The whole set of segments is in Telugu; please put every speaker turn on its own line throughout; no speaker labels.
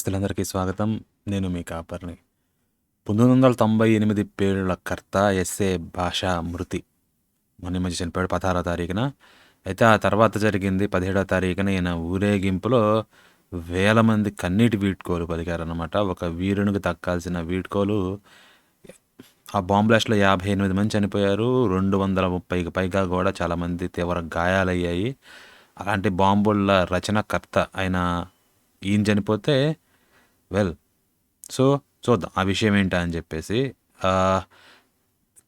గస్తులందరికీ స్వాగతం. నేను మీ కాపర్ని. పంతొమ్మిది వందల తొంభై ఎనిమిది పేరుల కర్త ఎస్ఏ భాష మృతి. మొన్న మధ్య చనిపోయాడు. పదహారో తారీఖున. అయితే ఆ తర్వాత జరిగింది పదిహేడో తారీఖున. ఈయన ఊరేగింపులో వేల మంది కన్నీటి వీడ్కోలు పలికారనమాట ఒక వీరునికి దక్కాల్సిన వీడ్కోలు. ఆ బాంబ్లాస్ట్లో యాభై ఎనిమిది మంది చనిపోయారు. రెండు వందల ముప్పైకి పైగా కూడా చాలామంది తీవ్ర గాయాలయ్యాయి. అలాంటి బాంబుల రచనకర్త ఆయన ఈయన చనిపోతే వెల్. సో చూద్దాం ఆ విషయం ఏంటా అని చెప్పేసి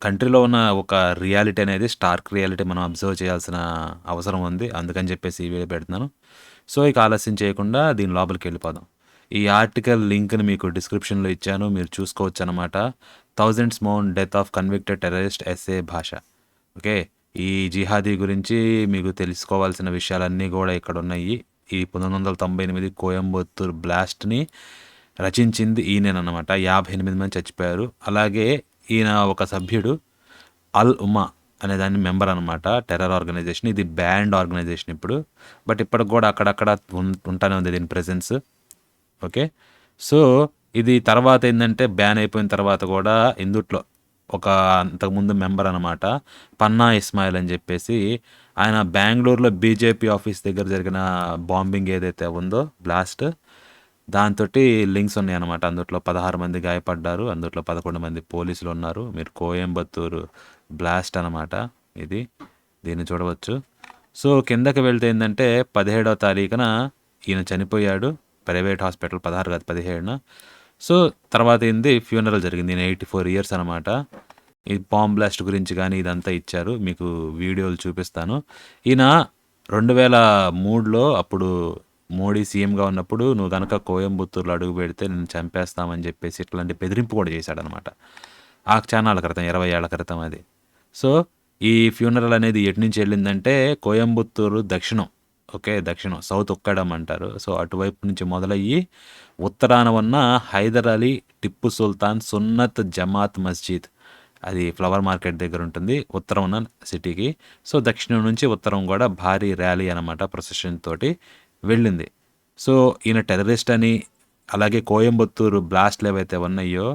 కంట్రీలో ఉన్న ఒక రియాలిటీ అనేది స్టార్క్ రియాలిటీ మనం అబ్జర్వ్ చేయాల్సిన అవసరం ఉంది. అందుకని చెప్పేసి ఈ వీడియో పెడుతున్నాను. సో ఇక ఆలస్యం చేయకుండా దీని లోపలికి వెళ్ళిపోదాం. ఈ ఆర్టికల్ లింక్ని మీకు డిస్క్రిప్షన్లో ఇచ్చాను మీరు చూసుకోవచ్చు అనమాట థౌజండ్స్ మోన్ death of convicted terrorist SA భాష. ఓకే? ఈ జిహాదీ గురించి మీకు తెలుసుకోవాల్సిన విషయాలన్నీ కూడా ఇక్కడ ఉన్నాయి. ఈ పంతొమ్మిది వందల తొంభై ఎనిమిది కోయంబత్తూర్ బ్లాస్ట్ని రచించింది ఈయననమాట యాభై ఎనిమిది మంది చచ్చిపోయారు. అలాగే ఈయన ఒక సభ్యుడు అల్ ఉమా అనే దాని మెంబర్ అనమాట టెర్రర్ ఆర్గనైజేషన్. ఇది బ్యాండ్ ఆర్గనైజేషన్ ఇప్పుడు. బట్ ఇప్పటికి కూడా అక్కడక్కడ ఉంటానే ఉంది దీని ప్రెజెన్స్ ఓకే? సో ఇది తర్వాత ఏంటంటే బ్యాన్ అయిపోయిన తర్వాత కూడా ఇందుట్లో ఒక అంతకుముందు మెంబర్ అనమాట పన్నా ఇస్మాయిల్ అని చెప్పేసి ఆయన బెంగళూరులో బీజేపీ ఆఫీస్ దగ్గర జరిగిన బాంబింగ్ ఏదైతే ఉందో బ్లాస్ట్ దాంతో లింక్స్ ఉన్నాయి అనమాట అందుట్లో పదహారు మంది గాయపడ్డారు. అందుట్లో పదకొండు మంది పోలీసులు ఉన్నారు. మీరు కోయంబత్తూరు బ్లాస్ట్ అనమాట ఇది. దీన్ని చూడవచ్చు. సో కిందకి వెళ్తే ఏంటంటే పదిహేడవ తారీఖున ఈయన చనిపోయాడు. ప్రైవేట్ హాస్పిటల్ పదహారు కాదు పదిహేడున. సో తర్వాత ఏంది ఫ్యూనరల్ జరిగింది. ఈయన ఎయిటీ ఫోర్ ఇయర్స్ అనమాట ఈ బాంబ్ బ్లాస్ట్ గురించి కానీ ఇదంతా ఇచ్చారు. మీకు వీడియోలు చూపిస్తాను. ఈయన రెండు వేల మూడులో అప్పుడు మోడీ సీఎంగా ఉన్నప్పుడు నువ్వు కనుక కోయంబత్తూరులో అడుగు పెడితే నేను చంపేస్తామని చెప్పేసి ఇట్లాంటి బెదిరింపు కూడా చేశాడనమాట. ఆ క్షణాల క్రితం ఇరవై ఏళ్ళ క్రితం అది. సో ఈ ఫ్యూనరల్ అనేది ఎటు నుంచి వెళ్ళిందంటే కోయంబత్తూరు దక్షిణం. ఓకే దక్షిణం సౌత్ ఒక్కడం అంటారు. సో అటువైపు నుంచి మొదలయ్యి ఉత్తరాన ఉన్న హైదర్ అలీ టిప్పు సుల్తాన్ సున్నత్ జమాత్ మస్జిద్. అది ఫ్లవర్ మార్కెట్ దగ్గర ఉంటుంది ఉత్తరం ఉన్న సిటీకి. సో దక్షిణం నుంచి ఉత్తరం కూడా భారీ ర్యాలీ అనమాట ప్రొసెషన్ తోటి. వెళ్ళింది. సో ఈయన టెర్రరిస్ట్ అని అలాగే కోయంబత్తూరు బ్లాస్ట్లు ఏవైతే ఉన్నాయో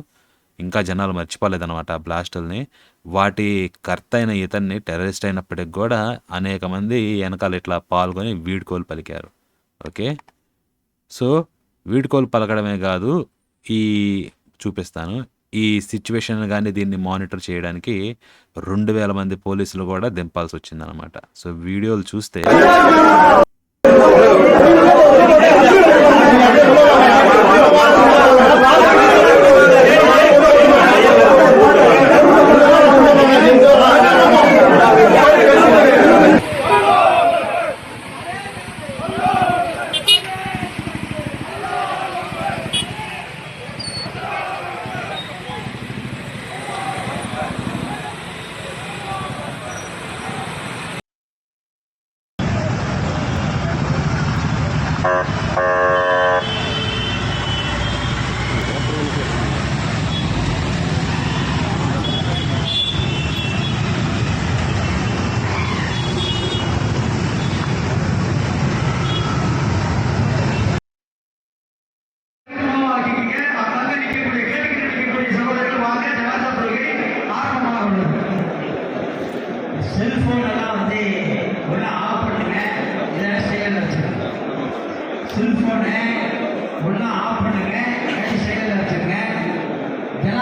ఇంకా జనాలు మర్చిపోలేదన్నమాట ఆ బ్లాస్టుల్ని. వాటి కర్త అయిన ఇతన్ని టెర్రరిస్ట్ అయినప్పటికి కూడా అనేక మంది వెనకాల ఇట్లా పాల్గొని వీడ్కోలు పలికారు. ఓకే? సో వీడ్కోలు పలకడమే కాదు ఈ చూపిస్తాను. ఈ సిచ్యువేషన్ కానీ దీన్ని మానిటర్ చేయడానికి రెండు వేల మంది పోలీసులు కూడా దింపాల్సి వచ్చిందనమాట సో వీడియోలు చూస్తే
ஆக்கிக்கங்க. அங்கங்க நிக்கக்கூடிய, கேட்டுக்கிட்டு நிக்கக்கூடிய சகோதரர்கள் வாங்க, ஜனாதா தொழுகை ஆரம்பமாக உள்ளது. செல்போன் எல்லாம் வந்து ஒண்ணு ஆஃப் பண்ணுங்க இல்லைன்னா செயல் வச்சுருங்க செல்போனை ஒண்ணு ஆஃப் பண்ணுங்க இல்லாட்டி செயல் வச்சுருங்க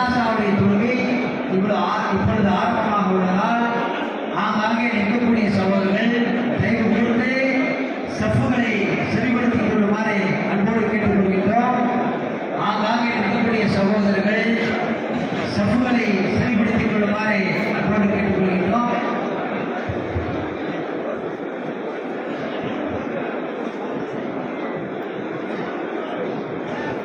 ஜனாசாவுடைய தோல்வி இவ்வளவு இப்பொழுது ஆரம்பமாக உள்ளதால் ஆங்காங்கே நிற்கக்கூடிய சகோதரர்கள் தயவு கூர்ந்து சஃப்புகளை சரிபடுத்திக் கொள்ளுமாறு அன்போடு கேட்டுக்கொள்கின்றோம். ஆங்காங்கே நிற்கக்கூடிய சகோதரர்கள் சஃப்புகளை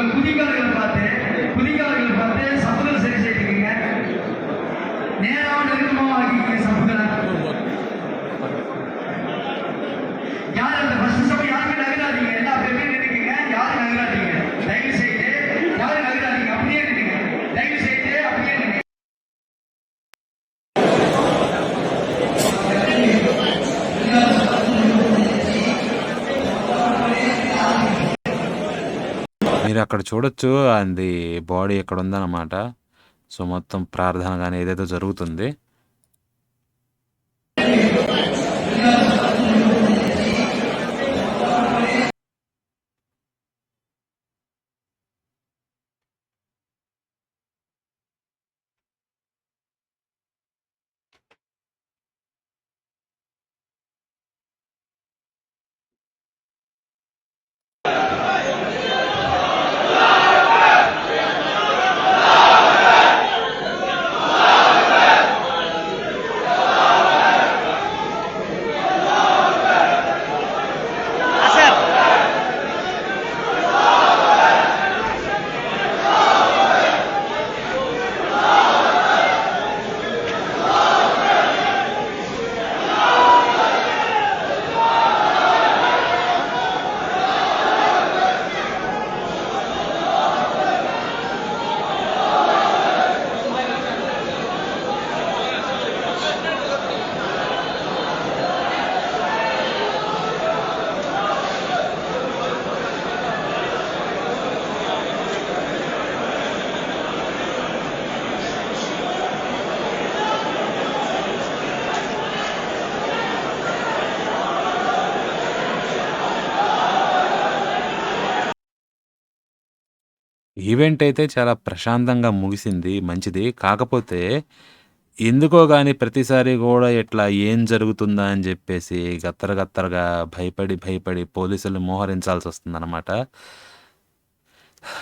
그러니까 우리가
మీరు అక్కడ చూడొచ్చు అది బాడీ ఎక్కడ ఉందన్నమాట సో మొత్తం ప్రార్థన కానీ ఏదైతే జరుగుతుంది ఈవెంట్ అయితే చాలా ప్రశాంతంగా ముగిసింది. మంచిది. కాకపోతే ఎందుకో గాని ప్రతిసారి గూడా ఇట్లా ఏం జరుగుతుందా అని జెప్పేసి గత్తర గత్తరగా భయపడి, భయపడి పోలీసుల్ని మోహరించాల్సొస్తుందనమాట.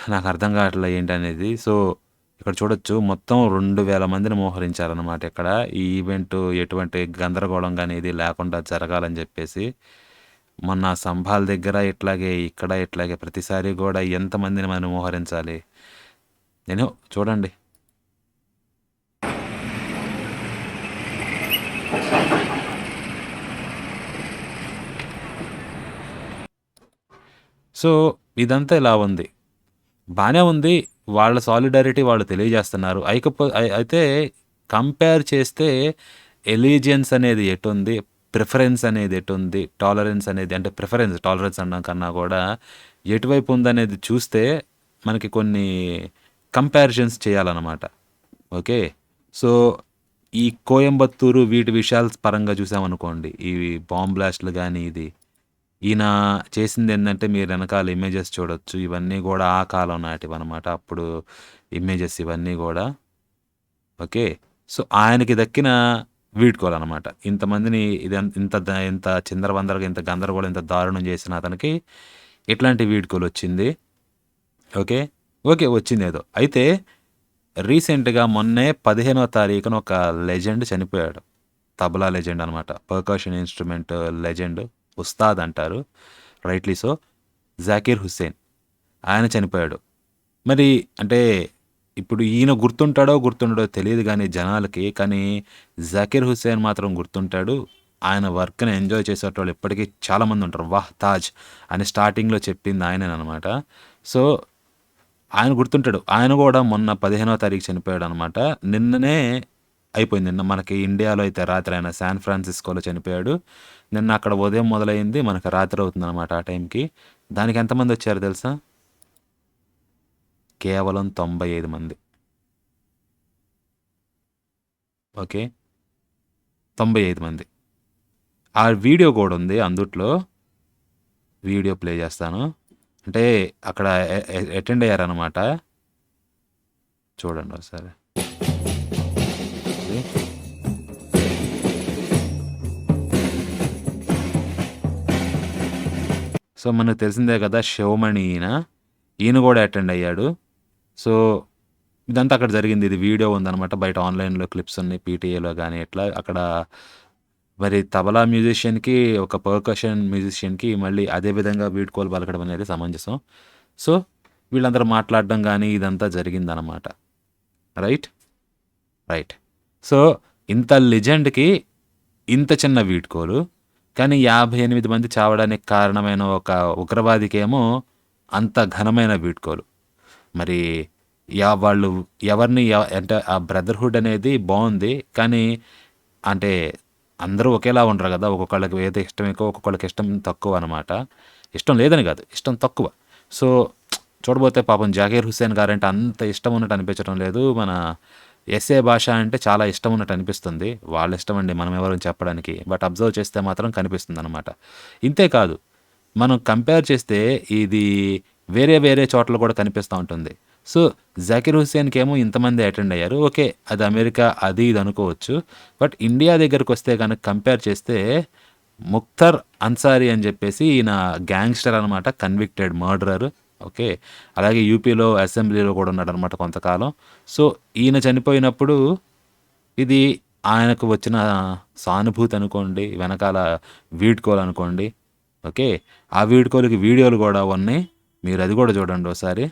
నాకర్థం గావట్లే ఏంటనేది. సో, ఇక్కడ చూడొచ్చు మొత్తం 2000 మందిని మోహరించారనమాట ఇక్కడ. ఈ ఈవెంట్ ఎటువంటి గందరగోళం గాని ఇది లేకుండా జరగాలని జెప్పేసి. మన సంభాల దగ్గర ఇట్లాగే, ఇక్కడ ఇట్లాగే ప్రతిసారి కూడా ఎంతమందిని మనం మోహరించాలి? నేను చూడండి. సో, ఇదంతా ఇలా ఉంది. బాగానే ఉంది. వాళ్ళ సాలిడారిటీ వాళ్ళు తెలియజేస్తున్నారు. అయికపో అయితే కంపేర్ చేస్తే ఎలిజియన్స్ అనేది ఎటుంది? ప్రిఫరెన్స్ అనేది ఎటుంది? టాలరెన్స్ అనేది అంటే ప్రిఫరెన్స్ టాలరెన్స్ అనడం కన్నా కూడా ఎటువైపు ఉందనేది చూస్తే మనకి కొన్ని కంపారిజన్స్ చేయాలన్నమాట ఓకే. సో, ఈ కోయంబత్తూరు వీటి విషయాల పరంగా చూసామనుకోండి. ఇవి బాంబ్ బ్లాస్ట్‌లు కానీ ఇది. ఈయన చేసింది ఏంటంటే మీరు వెనకాల ఇమేజెస్ చూడొచ్చు. ఇవన్నీ కూడా ఆ కాలం నాటివి అనమాట అప్పుడు ఇమేజెస్ ఇవన్నీ కూడా ఓకే. సో, ఆయనకి దక్కిన వీడుకోవాలన్నమాట ఇంతమందిని ఇది ఇంత ఇంత చిందరవందరగా, ఇంత గందరగోళం, ఇంత దారుణం చేసిన అతనికి ఇట్లాంటి వీడ్కోలొచ్చింది. ఓకే. ఓకే. వచ్చిందేదో. అయితే రీసెంట్‌గా మొన్నే 15వ తారీఖున ఒక లెజెండ్ చనిపోయాడు. తబలా లెజెండ్ అనమాట. పర్కాషన్ ఇన్‌స్ట్రుమెంట్ లెజెండ్. ఉస్తాద్ అంటారు. Rightly so. జాకీర్ హుస్సేన్. ఆయన చనిపోయాడు. మరి అంటే ఇప్పుడు ఈయన గుర్తుంటాడో, గుర్తుండడో తెలియదు కానీ జనాలకి. కానీ జకీర్ హుస్సేన్ మాత్రం గుర్తుంటాడు. ఆయన వర్క్‌ని ఎంజాయ్ చేసేటోళ్ళు ఇప్పటికీ చాలామంది ఉంటారు 'వాహ్! తాజ్' అని స్టార్టింగ్‌లో చెప్పింది ఆయనేననమాట. సో, ఆయన గుర్తుంటాడు. ఆయన కూడా మొన్న 15వ తారీఖు చనిపోయాడు అనమాట నిన్ననే అయిపోయింది. నిన్న మనకి ఇండియాలో అయితే రాత్రి ఆయన శాన్ ఫ్రాన్సిస్కోలో చనిపోయాడు. నిన్న అక్కడ ఉదయం మొదలైంది. మనకు రాత్రి అవుతుంది అనమాట ఆ టైంకి. దానికి ఎంతమంది వచ్చారు తెలుసా? కేవలం 95 మంది. ఓకే. 95 మంది. ఆ వీడియో కూడా ఉంది అందుట్లో. వీడియో ప్లే చేస్తాను. అంటే అక్కడ అటెండ్ అయ్యారనమాట. చూడండి ఒకసారి. సో, మనకు తెలిసిందే కదా శివమణి ఈయన. ఈయన కూడా అటెండ్ అయ్యాడు. సో, ఇదంతా అక్కడ జరిగింది. ఇది వీడియో ఉందనమాట. బయట ఆన్‌లైన్‌లో క్లిప్స్ ఉన్నాయి. పీటీఏలో కానీ ఎట్లా అక్కడ మరి తబలా మ్యూజిషియన్‌కి, ఒక పర్కషన్ మ్యూజిషియన్‌కి మళ్ళీ అదే విధంగా వీడ్కోలు పలకడం అనేది సమంజసం. సో, వీళ్ళందరూ మాట్లాడడం కానీ ఇదంతా జరిగిందనమాట రైట్ రైట్ సో ఇంత లెజెండ్కి ఇంత చిన్న వీడ్కోలు కానీ యాభై ఎనిమిది మంది చావడానికి కారణమైన ఒక ఉగ్రవాదికేమో అంత ఘనమైన వీడ్కోలు మరి యా వాళ్ళు ఎవరిని అంటే ఆ బ్రదర్హుడ్ అనేది బాగుంది కానీ అంటే అందరూ ఒకేలా ఉండరు కదా ఒక్కొక్కళ్ళకి ఏదో ఇష్టం ఎక్కువ ఒక్కొక్కళ్ళకి ఇష్టం తక్కువ అనమాట ఇష్టం లేదని కాదు ఇష్టం తక్కువ. సో చూడబోతే పాపం జాకీర్ హుస్సేన్ గారంటే అంత ఇష్టం ఉన్నట్టు అనిపించడం లేదు. మన ఎస్ఏ భాష అంటే చాలా ఇష్టం ఉన్నట్టు అనిపిస్తుంది. వాళ్ళ ఇష్టం అండి మనం ఎవరు చెప్పడానికి బట్ అబ్జర్వ్ చేస్తే మాత్రం కనిపిస్తుంది అనమాట ఇంతే కాదు మనం కంపేర్ చేస్తే ఇది వేరే వేరే చోట్ల కూడా కనిపిస్తూ ఉంటుంది. సో జాకిర్ హుస్సేన్కి ఏమో ఇంతమంది అటెండ్ అయ్యారు. ఓకే అది అమెరికా అది ఇది అనుకోవచ్చు. బట్ ఇండియా దగ్గరకు వస్తే కనుక కంపేర్ చేస్తే ముక్తర్ అన్సారీ అని చెప్పేసి ఈయన గ్యాంగ్స్టర్ అనమాట కన్విక్టెడ్ మర్డరర్ ఓకే అలాగే యూపీలో అసెంబ్లీలో కూడా ఉన్నాడు అనమాట కొంతకాలం. సో ఈయన చనిపోయినప్పుడు ఇది ఆయనకు వచ్చిన సానుభూతి అనుకోండి వెనకాల వీడ్కోలు అనుకోండి. ఓకే ఆ వీడ్కోలకి వీడియోలు కూడా ఉన్నాయి. మీరు అది కూడా చూడండి ఒకసారి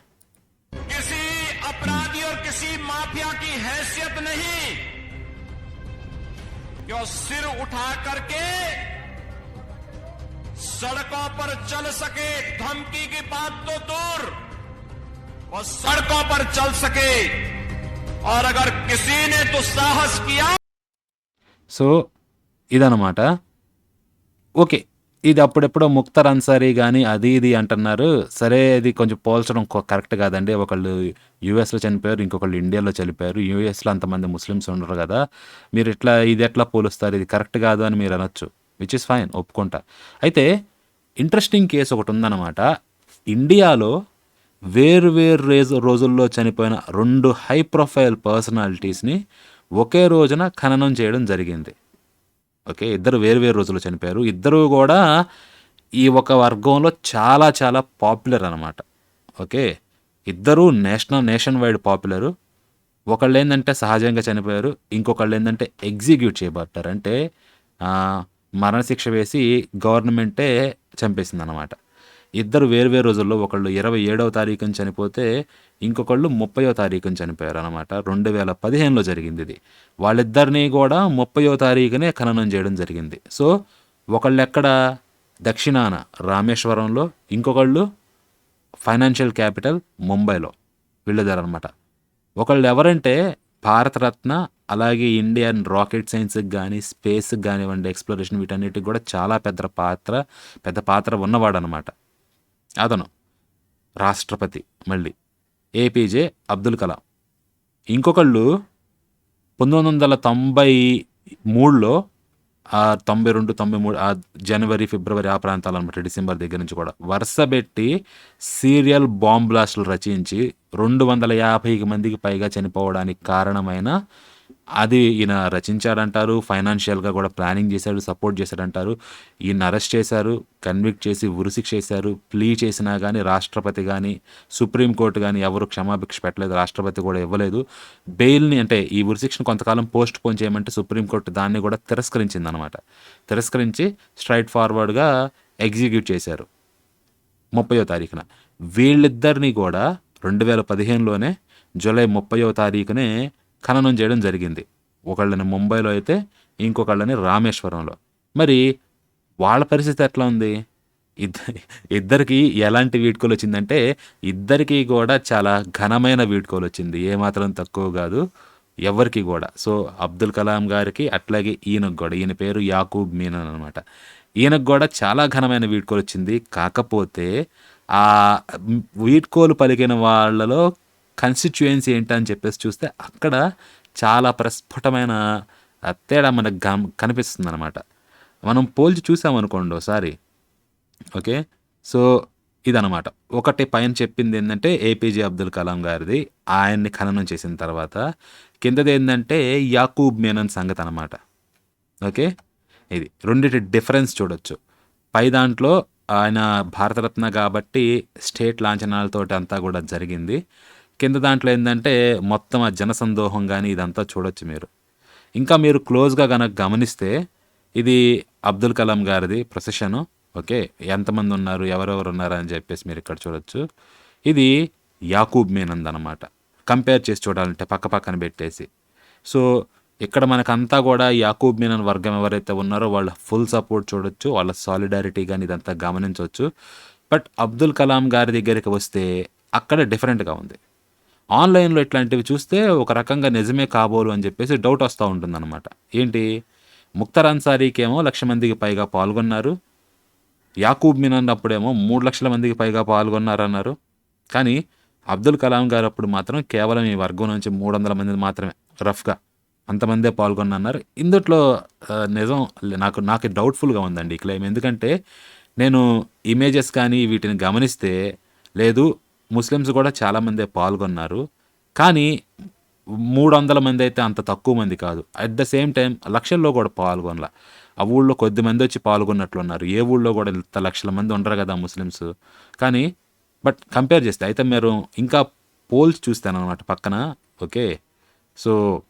किसी अपराधी और किसी माफिया की हैसियत नहीं कि वो सिर उठा करके सड़कों पर चल सके धमकी की बात तो दूर वो सड़कों पर चल सके और अगर किसी ने तो साहस किया
సో ఇదనమాట ఓకే ఇది అప్పుడెప్పుడో ముక్తర్ అన్సారీ కానీ అది ఇది అంటున్నారు. సరే ఇది కొంచెం పోల్చడం కరెక్ట్ కాదండి. ఒకళ్ళు యూఎస్లో చనిపోయారు ఇంకొకళ్ళు ఇండియాలో చనిపోయారు. యూఎస్లో అంతమంది ముస్లిమ్స్ ఉండరు కదా. మీరు ఇట్లా ఇది ఎట్లా పోలుస్తారు? ఇది కరెక్ట్ కాదు అని మీరు అనొచ్చు. విచ్ ఇస్ ఫైన్ ఒప్పుకుంటా. అయితే ఇంట్రెస్టింగ్ కేసు ఒకటి ఉందన్నమాట. ఇండియాలో వేరు వేరు రేజు రోజుల్లో చనిపోయిన రెండు హై ప్రొఫైల్ పర్సనాలిటీస్ని ఒకే రోజున ఖననం చేయడం జరిగింది. ఓకే ఇద్దరు వేరు వేరు రోజుల్లో చనిపోయారు. ఇద్దరు కూడా ఈ ఒక వర్గంలో చాలా చాలా పాపులర్ అనమాట ఓకే ఇద్దరు నేషనల్ నేషన్ వైడ్ పాపులరు. ఒకళ్ళు ఏంటంటే సహజంగా చనిపోయారు ఇంకొకళ్ళు ఏంటంటే ఎగ్జిక్యూట్ చేయబడ్డారు. అంటే మరణశిక్ష వేసి గవర్నమెంటే చంపేసింది అనమాట ఇద్దరు వేరు వేరు రోజుల్లో ఒకళ్ళు ఇరవై ఏడవ తారీఖున చనిపోతే ఇంకొకళ్ళు ముప్పయో తారీఖున చనిపోయారు అనమాట రెండు వేల పదిహేనులో జరిగింది ఇది. వాళ్ళిద్దరినీ కూడా ముప్పయో తారీఖునే ఖననం చేయడం జరిగింది. సో ఒకళ్ళు ఎక్కడ దక్షిణాన రామేశ్వరంలో ఇంకొకళ్ళు ఫైనాన్షియల్ క్యాపిటల్ ముంబైలో వీళ్ళదారనమాట ఒకళ్ళు ఎవరంటే భారతరత్న అలాగే ఇండియన్ రాకెట్ సైన్స్కి కానీ స్పేస్కి కానివ్వండి ఎక్స్ప్లోరేషన్ వీటన్నిటికి కూడా చాలా పెద్ద పాత్ర పెద్ద పాత్ర ఉన్నవాడు అనమాట అతను రాష్ట్రపతి మళ్ళీ. ఏపీజే అబ్దుల్ కలాం. ఇంకొకళ్ళు పంతొమ్మిది వందల తొంభై మూడులో తొంభై రెండు తొంభై మూడు ఆ జనవరి ఫిబ్రవరి ఆ ప్రాంతాలు అనమాట డిసెంబర్ దగ్గర నుంచి కూడా వరుస పెట్టి సీరియల్ బాంబ్ బ్లాస్టులు రచించి రెండు వందల యాభైకి మందికి పైగా చనిపోవడానికి కారణమైన అది ఈయన రచించాడంటారు ఫైనాన్షియల్గా కూడా ప్లానింగ్ చేశాడు సపోర్ట్ చేశాడంటారు. ఈయన అరెస్ట్ చేశారు కన్విక్ట్ చేసి ఉరిశిక్ష చేశారు ప్లీ చేసినా కానీ రాష్ట్రపతి కానీ సుప్రీంకోర్టు కానీ ఎవరు క్షమాభిక్ష పెట్టలేదు రాష్ట్రపతి కూడా ఇవ్వలేదు. బెయిల్ని అంటే ఈ ఉరిశిక్షను కొంతకాలం పోస్ట్ పోన్ చేయమంటే సుప్రీంకోర్టు దాన్ని కూడా తిరస్కరించింది అనమాట తిరస్కరించి స్ట్రైట్ ఫార్వర్డ్గా ఎగ్జిక్యూట్ చేశారు. ముప్పయో తారీఖున. వీళ్ళిద్దరినీ కూడా రెండు వేల పదిహేనులోనే జూలై ముప్పయో తారీఖునే ఖననం చేయడం జరిగింది. ఒకళ్ళని ముంబైలో అయితే ఇంకొకళ్ళని రామేశ్వరంలో. మరి వాళ్ళ పరిస్థితి ఎట్లా ఉంది? ఇద్ద ఇద్దరికి ఎలాంటి వీడ్కోలు వచ్చిందంటే ఇద్దరికీ కూడా చాలా ఘనమైన వీడ్కోలు వచ్చింది. ఏమాత్రం తక్కువ కాదు ఎవరికి కూడా. సో అబ్దుల్ కలాం గారికి అట్లాగే ఈయనకు కూడా. ఈయన పేరు యాకూబ్ మీనన్ అనమాట. ఈయనకు కూడా చాలా ఘనమైన వీడ్కోలు వచ్చింది. కాకపోతే ఆ వీడ్కోలు పలికిన వాళ్ళలో కన్స్టిట్యుయెన్సీ ఏంటని చెప్పేసి చూస్తే అక్కడ చాలా ప్రస్ఫుటమైన తేడా మనకు గమ కనిపిస్తుంది అనమాట మనం పోల్చి చూసామనుకోండి ఒకసారి ఓకే? సో ఇదనమాట ఒకటి పైన చెప్పింది ఏంటంటే ఏపీజే అబ్దుల్ కలాం గారిది. ఆయన్ని ఖననం చేసిన తర్వాత కిందది ఏంటంటే యాకూబ్ మేనన్ సంగతి అనమాట ఓకే? ఇది రెండిటి డిఫరెన్స్ చూడొచ్చు. పై దాంట్లో ఆయన భారతరత్న కాబట్టి స్టేట్ లాంఛనాలతోటి అంతా కూడా జరిగింది. కింద దాంట్లో ఏంటంటే మొత్తం ఆ జనసందోహం కానీ ఇదంతా చూడొచ్చు మీరు. ఇంకా మీరు క్లోజ్గా కనుక గమనిస్తే ఇది అబ్దుల్ కలాం గారిది ప్రొసెషను. ఓకే ఎంతమంది ఉన్నారు ఎవరెవరు ఉన్నారు అని చెప్పేసి మీరు ఇక్కడ చూడొచ్చు. ఇది యాకూబ్ మీనంద్ అనమాట కంపేర్ చేసి చూడాలంటే పక్క పక్కన పెట్టేసి. సో ఇక్కడ మనకంతా కూడా యాకూబ్ మీనన్ వర్గం ఎవరైతే ఉన్నారో వాళ్ళ ఫుల్ సపోర్ట్ చూడొచ్చు వాళ్ళ సాలిడారిటీ కానీ ఇదంతా గమనించవచ్చు బట్ అబ్దుల్ కలాం గారి దగ్గరికి వస్తే అక్కడ డిఫరెంట్గా ఉంది. ఆన్లైన్లో ఇట్లాంటివి చూస్తే ఒక రకంగా నిజమే కాబోలు అని చెప్పేసి డౌట్ వస్తూ ఉంటుందన్నమాట. ఏంటి? ముక్తర్ అన్సారీకేమో లక్ష మందికి పైగా పాల్గొన్నారు. యాకూబ్ మినన్ అన్నప్పుడేమో మూడు లక్షల మందికి పైగా పాల్గొన్నారన్నారు. కానీ అబ్దుల్ కలాం గారు అప్పుడు మాత్రం కేవలం ఈ వర్గం నుంచి మూడు వందల మంది మాత్రమే రఫ్గా అంతమందే పాల్గొన్నారు ఇందుట్లో నిజం నాకు నాకు డౌట్ఫుల్గా ఉందండి ఈ క్లెయిమ్. ఎందుకంటే నేను ఇమేజెస్ కానీ వీటిని గమనిస్తే లేదు ముస్లిమ్స్ కూడా చాలామందే పాల్గొన్నారు. కానీ మూడు వందల మంది అయితే అంత తక్కువ మంది కాదు. అట్ ద సేమ్ టైం లక్షల్లో కూడా పాల్గొనలా. ఆ ఊళ్ళో కొద్ది మంది వచ్చి పాల్గొన్నట్లున్నారు. ఏ ఊళ్ళో కూడా ఇంత లక్షల మంది ఉండరు కదా ముస్లిమ్స్. కానీ బట్ కంపేర్ చేస్తే అయితే మీరు ఇంకా పోల్స్ చూస్తాను అనమాట పక్కన. ఓకే? సో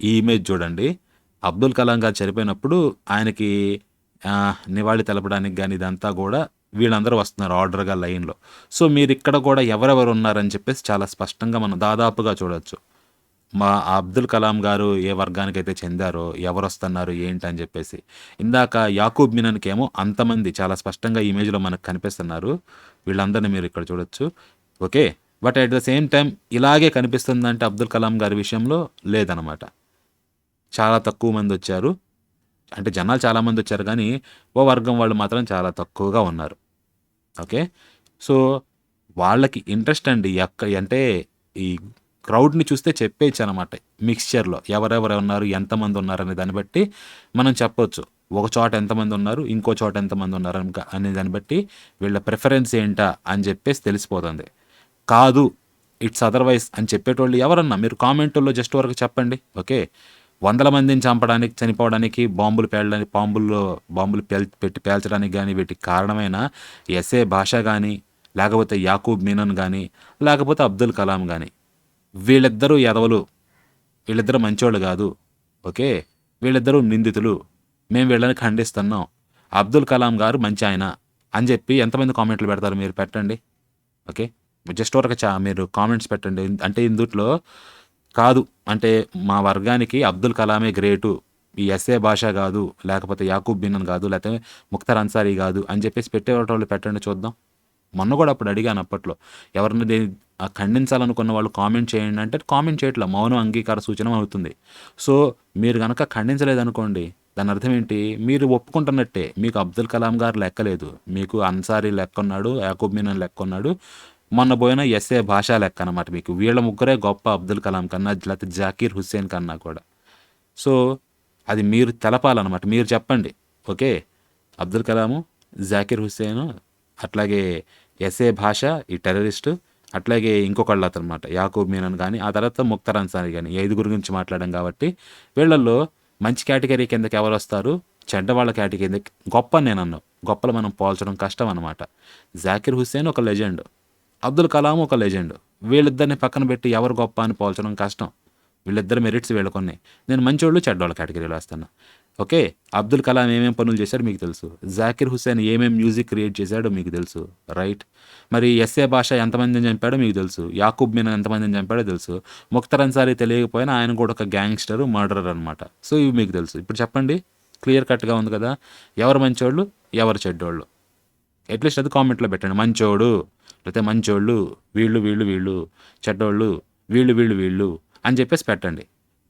ఈ ఇమేజ్ చూడండి. అబ్దుల్ కలాం గారు చనిపోయినప్పుడు ఆయనకి నివాళి తెలపడానికి కానీ ఇదంతా కూడా వీళ్ళందరూ వస్తున్నారు ఆర్డర్గా లైన్లో. సో మీరు ఇక్కడ కూడా ఎవరెవరు ఉన్నారని చెప్పేసి చాలా స్పష్టంగా మనం దాదాపుగా చూడొచ్చు. మా అబ్దుల్ కలాం గారు ఏ వర్గానికి అయితే చెందారో ఎవరు వస్తున్నారు ఏంటి అని చెప్పేసి. ఇందాక యాకూబ్ మినన్కి ఏమో అంతమంది చాలా స్పష్టంగా ఈ ఇమేజ్లో మనకు కనిపిస్తున్నారు. వీళ్ళందరినీ మీరు ఇక్కడ చూడొచ్చు. Okay? But at the same time ఇలాగే కనిపిస్తుందంటే అబ్దుల్ కలాం గారి విషయంలో లేదనమాట. చాలా తక్కువ మంది వచ్చారు. అంటే జనాలు చాలామంది వచ్చారు కానీ ఓ వర్గం వాళ్ళు మాత్రం చాలా తక్కువగా ఉన్నారు. ఓకే? సో వాళ్ళకి ఇంట్రెస్ట్ అండి ఎక్క అంటే ఈ క్రౌడ్ని చూస్తే చెప్పేయచ్చు అనమాట మిక్స్చర్లో ఎవరెవరు ఉన్నారు ఎంతమంది ఉన్నారు అనే దాన్ని బట్టి మనం చెప్పొచ్చు. ఒక చోట ఎంతమంది ఉన్నారు ఇంకో చోట ఎంతమంది ఉన్నారు అనే దాన్ని బట్టి వీళ్ళ ప్రిఫరెన్స్ ఏంటా అని చెప్పేసి తెలిసిపోతుంది. కాదు ఇట్స్ అదర్వైజ్ అని చెప్పేటోళ్ళు ఎవరన్నా మీరు కామెంట్లో జస్ట్ వరకు చెప్పండి ఓకే? వందల మందిని చంపడానికి చనిపోవడానికి బాంబులు పేలడానికి బాంబుల్లో బాంబులు పేల్ పెట్టి పేల్చడానికి కానీ వీటికి కారణమైన ఎస్ఏ భాష కానీ లేకపోతే యాకూబ్ మీనన్ కానీ లేకపోతే అబ్దుల్ కలాం కానీ వీళ్ళిద్దరూ ఎదవలు. వీళ్ళిద్దరూ మంచోళ్ళు కాదు. ఓకే? వీళ్ళిద్దరూ నిందితులు. మేము వీళ్ళని ఖండిస్తున్నాం. అబ్దుల్ కలాం గారు మంచి ఆయన అని చెప్పి ఎంతమంది కామెంట్లు పెడతారు మీరు పెట్టండి. ఓకే? జస్ట్ వరకు చా మీరు కామెంట్స్ పెట్టండి. అంటే ఇందుట్లో కాదు. అంటే మా వర్గానికి అబ్దుల్ కలామే గ్రేటు. ఈ ఎస్ఏ భాష కాదు లేకపోతే యాకూబ్ బిన్నన్ కాదు లేకపోతే ముక్తర్ అన్సారీ కాదు అని చెప్పేసి పెట్టేవాళ్ళు పెట్టండి చూద్దాం. మొన్న కూడా అప్పుడు అడిగాను అప్పట్లో ఎవరిని దీన్ని ఖండించాలనుకున్న వాళ్ళు కామెంట్ చేయండి అంటే కామెంట్ చేయట్లా మౌనం అంగీకార సూచన అవుతుంది. సో మీరు కనుక ఖండించలేదనుకోండి దాని అర్థం ఏంటి? మీరు ఒప్పుకుంటున్నట్టే మీకు అబ్దుల్ కలాం గారు లెక్కలేదు మీకు అన్సారీ లెక్క ఉన్నాడు యాకూబ్ మీనన్ లెక్క ఉన్నాడు మొన్న పోయిన ఎస్ఏ భాష లెక్క అనమాట మీకు. వీళ్ళ ముగ్గురే గొప్ప అబ్దుల్ కలాం కన్నా లేకపోతే జాకీర్ హుస్సేన్ కన్నా కూడా. సో అది మీరు తెలపాలన్నమాట. మీరు చెప్పండి. ఓకే? అబ్దుల్ కలాము జాకీర్ హుస్సేన్ అట్లాగే ఎస్ఏ భాష ఈ టెర్రరిస్టు అట్లాగే ఇంకొకళ్ళు అతనమాట. యాకూబ్ మీనన్ కానీ ఆ తర్వాత ముక్తర్ అన్సారీ కానీ ఐదుగురు గురించి మాట్లాడాం కాబట్టి వీళ్ళల్లో మంచి కేటగిరీ కిందకి ఎవరు వస్తారు? చెడ్డవాళ్ళ కేటగిరీ గొప్ప నేను అన్నాను గొప్పలు మనం పోల్చడం కష్టం అనమాట జాకిర్ హుస్సేన్ ఒక లెజెండ్. అబ్దుల్ కలాం ఒక లెజెండ్. వీళ్ళిద్దరిని పక్కన పెట్టి ఎవరు గొప్ప అని పోల్చడం కష్టం. వీళ్ళిద్దరు మెరిట్స్ వీళ్ళకొన్నాయి నేను మంచోళ్ళు చెడ్డోళ్ళ కేటగిరీలో వేస్తాను. ఓకే అబ్దుల్ కలాం ఏమేమి పనులు చేశాడు మీకు తెలుసు. జాకిర్ హుస్సేన్ ఏమేం మ్యూజిక్ క్రియేట్ చేశాడో మీకు తెలుసు. రైట్. మరి ఎస్ఏ భాష ఎంతమందిని చంపాడో మీకు తెలుసు. యాకూబ్ మీనా ఎంతమందిని చంపాడో తెలుసు. ముక్తర్ అన్సారీ తెలియకపోయినా ఆయన కూడా ఒక గ్యాంగ్స్టర్ మర్డరర్ అనమాట సో ఇవి మీకు తెలుసు. ఇప్పుడు చెప్పండి. క్లియర్ కట్గా ఉంది కదా. ఎవరు మంచోళ్ళు? ఎవరు చెడ్డోళ్ళు? అట్లీస్ట్ అది కామెంట్లో పెట్టండి. మంచోడు. లేకపోతే మంచోళ్ళు వీళ్ళు వీళ్ళు వీళ్ళు చెడ్డోళ్ళు వీళ్ళు వీళ్ళు వీళ్ళు అని చెప్పేసి పెట్టండి.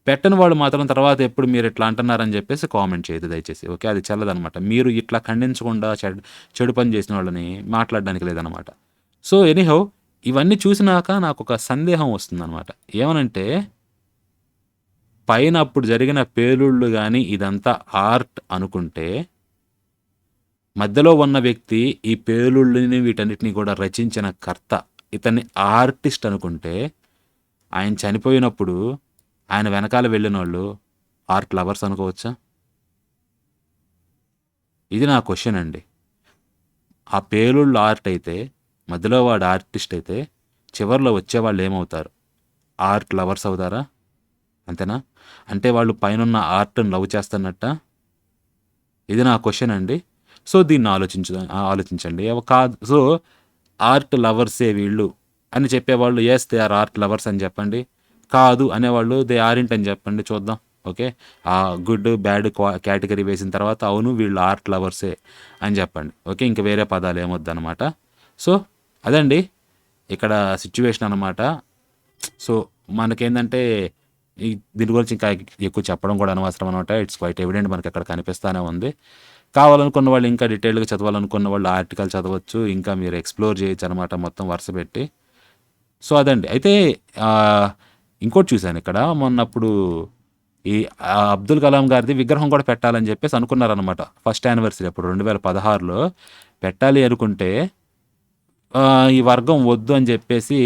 పెట్టని వాళ్ళు మాత్రం తర్వాత ఎప్పుడు మీరు ఇట్లా అంటున్నారని చెప్పేసి కామెంట్ చేయదు దయచేసి. ఓకే? అది చల్లదనమాట. మీరు ఇట్లా ఖండించకుండా చెడు చెడు పని చేసిన వాళ్ళని మాట్లాడడానికి లేదనమాట. సో ఎనీహౌ ఇవన్నీ చూసినాక నాకు ఒక సందేహం వస్తుందన్నమాట ఏమనంటే పైన అప్పుడు జరిగిన పేలుళ్ళు కానీ ఇదంతా ఆర్ట్ అనుకుంటే మధ్యలో ఉన్న వ్యక్తి ఈ పేలుళ్ళని వీటన్నిటిని కూడా రచించిన కర్త. ఇతన్ని ఆర్టిస్ట్ అనుకుంటే ఆయన చనిపోయినప్పుడు ఆయన వెనకాల వెళ్ళిన వాళ్ళు ఆర్ట్ లవర్స్ అనుకోవచ్చా? ఇది నా క్వశ్చన్ అండి. ఆ పేలుళ్ళు ఆర్ట్ అయితే మధ్యలో వాడు ఆర్టిస్ట్ అయితే చివరిలో వచ్చేవాళ్ళు ఏమవుతారు? ఆర్ట్ లవర్స్ అవుతారా? అంతేనా? అంటే వాళ్ళు పైన ఆర్ట్ని లవ్ చేస్తున్నట్ట? ఇది నా క్వశ్చన్ అండి. సో దీన్ని ఆలోచించ ఆలోచించండి. కాదు సో ఆర్ట్ లవర్సే వీళ్ళు అని చెప్పేవాళ్ళు yes they are art lovers అని చెప్పండి. కాదు అనేవాళ్ళు దే ఆరింట్ అని చెప్పండి. చూద్దాం. ఓకే? ఆ గుడ్ బ్యాడ్ కేటగిరీ వేసిన తర్వాత అవును వీళ్ళు ఆర్ట్ లవర్సే అని చెప్పండి. ఓకే? ఇంక వేరే పదాలు ఏమొద్దనమాట సో అదండి. ఇక్కడ సిచ్యువేషన్ అనమాట సో మనకేంటంటే ఈ దీని గురించి ఇంకా ఎక్కువ చెప్పడం కూడా అనవసరం అనమాట. ఇట్స్ క్వైట్ ఎవిడెంట్ మనకి అక్కడ కనిపిస్తూనే ఉంది. కావాలనుకున్న వాళ్ళు ఇంకా డీటెయిల్గా చదవాలనుకున్న వాళ్ళు ఆర్టికల్ చదవచ్చు ఇంకా మీరు ఎక్స్ప్లోర్ చేయొచ్చు అనమాట మొత్తం వరుస పెట్టి. సో అదండి. అయితే ఇంకోటి చూశాను ఇక్కడ. మొన్నప్పుడు ఈ అబ్దుల్ కలాం గారిది విగ్రహం కూడా పెట్టాలని చెప్పేసి అనుకున్నారనమాట ఫస్ట్ యానివర్సరీ అప్పుడు రెండు వేల పదహారులో. పెట్టాలి అనుకుంటే ఈ వర్గం వద్దు అని చెప్పేసి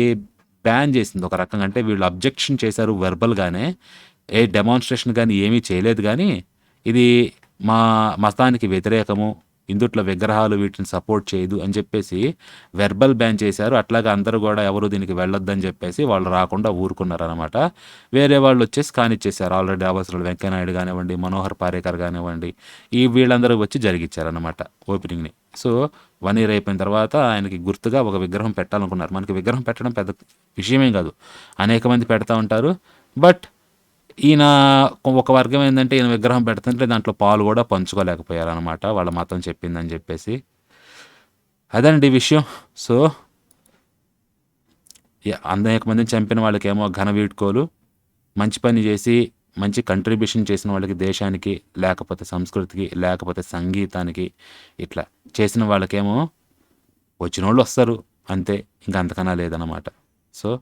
బ్యాన్ చేసింది. ఒక రకంగా అంటే వీళ్ళు అబ్జెక్షన్ చేశారు వెర్బల్గానే. ఏ డెమాన్స్ట్రేషన్ కానీ ఏమీ చేయలేదు కానీ ఇది మా మతానికి వ్యతిరేకము ఇందుట్లో విగ్రహాలు వీటిని సపోర్ట్ చేయదు అని చెప్పేసి వెర్బల్ బ్యాన్ చేశారు. అట్లాగే అందరూ కూడా ఎవరు దీనికి వెళ్ళొద్దని చెప్పేసి వాళ్ళు రాకుండా ఊరుకున్నారనమాట వేరే వాళ్ళు వచ్చేసి కానిచ్చేసారు ఆల్రెడీ అవసరాలు వెంకయ్యనాయుడు కానివ్వండి మనోహర్ పారేకర్ కానివ్వండి ఈ వీళ్ళందరూ వచ్చి జరిగిచ్చారనమాట ఓపెనింగ్ని సో వన్ ఇయర్ అయిపోయిన తర్వాత ఆయనకి గుర్తుగా ఒక విగ్రహం పెట్టాలనుకున్నారు. మనకి విగ్రహం పెట్టడం పెద్ద విషయమేం కాదు. అనేక మంది పెడతా ఉంటారు. బట్ ఈయన ఒక వర్గం ఏంటంటే ఈయన విగ్రహం పెడుతుంటే దాంట్లో పాలు కూడా పంచుకోలేకపోయారనమాట వాళ్ళ మతం చెప్పిందని చెప్పేసి. అదండి విషయం. సో అనేక మందిని చంపిన వాళ్ళకేమో ఘన వీడ్కోలు. మంచి పని చేసి మంచి కంట్రిబ్యూషన్ చేసిన వాళ్ళకి దేశానికి లేకపోతే సంస్కృతికి లేకపోతే సంగీతానికి ఇట్లా చేసిన వాళ్ళకేమో వచ్చిన వాళ్ళు వస్తారు. అంతే. ఇంకా అంతకన్నా లేదన్నమాట. సో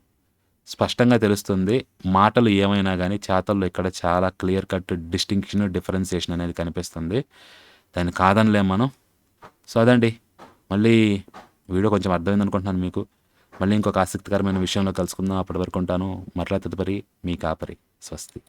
స్పష్టంగా తెలుస్తుంది మాటలు ఏమైనా కానీ చేతల్లో ఇక్కడ చాలా క్లియర్ కట్ డిస్టింక్షన్ డిఫరెన్సియేషన్ అనేది కనిపిస్తుంది. దాన్ని కాదనిలేం మనం. సో అదండి. మళ్ళీ వీడియో కొంచెం అర్థమైంది అనుకుంటున్నాను మీకు. మళ్ళీ ఇంకొక ఆసక్తికరమైన విషయంలో కలుసుకుందాం. అప్పటి వరకు ఉంటాను. మరలా తదుపరి మీ కాపరి. స్వస్తి.